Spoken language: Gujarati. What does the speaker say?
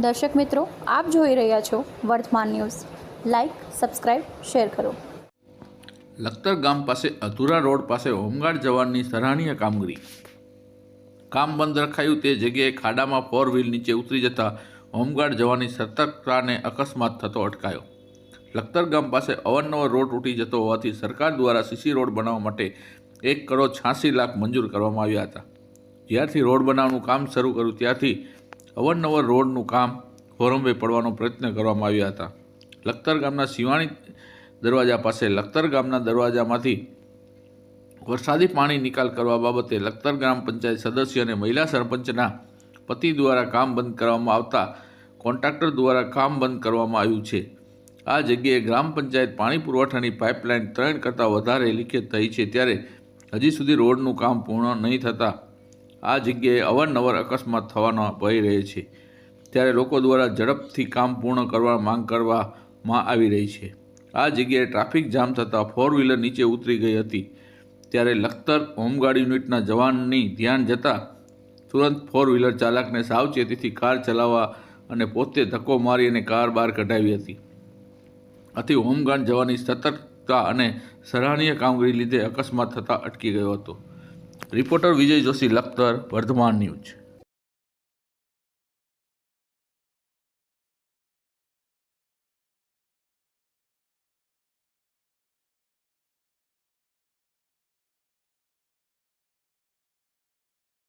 દર્શક મિત્રો, આપ જોઈ રહ્યા છો વર્તમાન ન્યૂઝ. લાઇક સબસ્ક્રાઇબ શેર કરો. લખતર ગામ પાસે અધુરા રોડ પાસે હોમગાર્ડ જવાનની સરાહનીય કામગીરી. કામ બંધ રખાયું તે જગ્યાએ ખાડામાં ફોર વ્હીલ નીચે ઉતરી જતા હોમગાર્ડ જવાની સતર્કતાને અકસ્માત થતો અટકાયો. લખતર ગામ પાસે અવારનવાર રોડ તૂટી જતો હોવાથી સરકાર દ્વારા સીસી રોડ બનાવવા માટે એક કરોડ છ્યાસી લાખ મંજૂર કરવામાં આવ્યા હતા. જ્યારથી રોડ બનાવવાનું કામ શરૂ કર્યું, ત્યારથી અવારનવાર રોડનું કામ ખોરંભે પડવાનો પ્રયત્ન કરવામાં આવ્યા હતા. લખતર ગામના શિવાણી દરવાજા પાસે લખતર ગામના દરવાજામાંથી વરસાદી પાણી નિકાલ કરવા બાબતે લખતર ગ્રામ પંચાયત સદસ્ય અને મહિલા સરપંચના પતિ દ્વારા કામ બંધ કરવામાં આવતા કોન્ટ્રાક્ટર દ્વારા કામ બંધ કરવામાં આવ્યું છે. આ જગ્યાએ ગ્રામ પંચાયત પાણી પુરવઠાની પાઇપલાઇન ત્રણ કરતાં વધારે લીકેજ થઈ છે, ત્યારે હજી સુધી રોડનું કામ પૂર્ણ નહીં થતાં આ જગ્યાએ અવારનવાર અકસ્માત થવાનો ભય રહે છે. ત્યારે લોકો દ્વારા ઝડપથી કામ પૂર્ણ કરવા, માંગ કરવામાં આવી રહી છે. આ જગ્યાએ ટ્રાફિક જામ થતાં ફોર વ્હીલર નીચે ઉતરી ગઈ હતી. ત્યારે લખતર હોમગાર્ડ યુનિટના જવાનની ધ્યાન જતાં તુરંત ફોર વ્હીલર ચાલકને સાવચેતીથી કાર ચલાવવા અને પોતે ધક્કો મારી અને કાર બહાર કઢાવી હતી. આથી હોમગાર્ડ જવાની સતર્કતા અને સરાહનીય કામગીરી લીધે અકસ્માત થતાં અટકી ગયો હતો. Reporter Vijay Joshi Lakhtar Vardhaman news.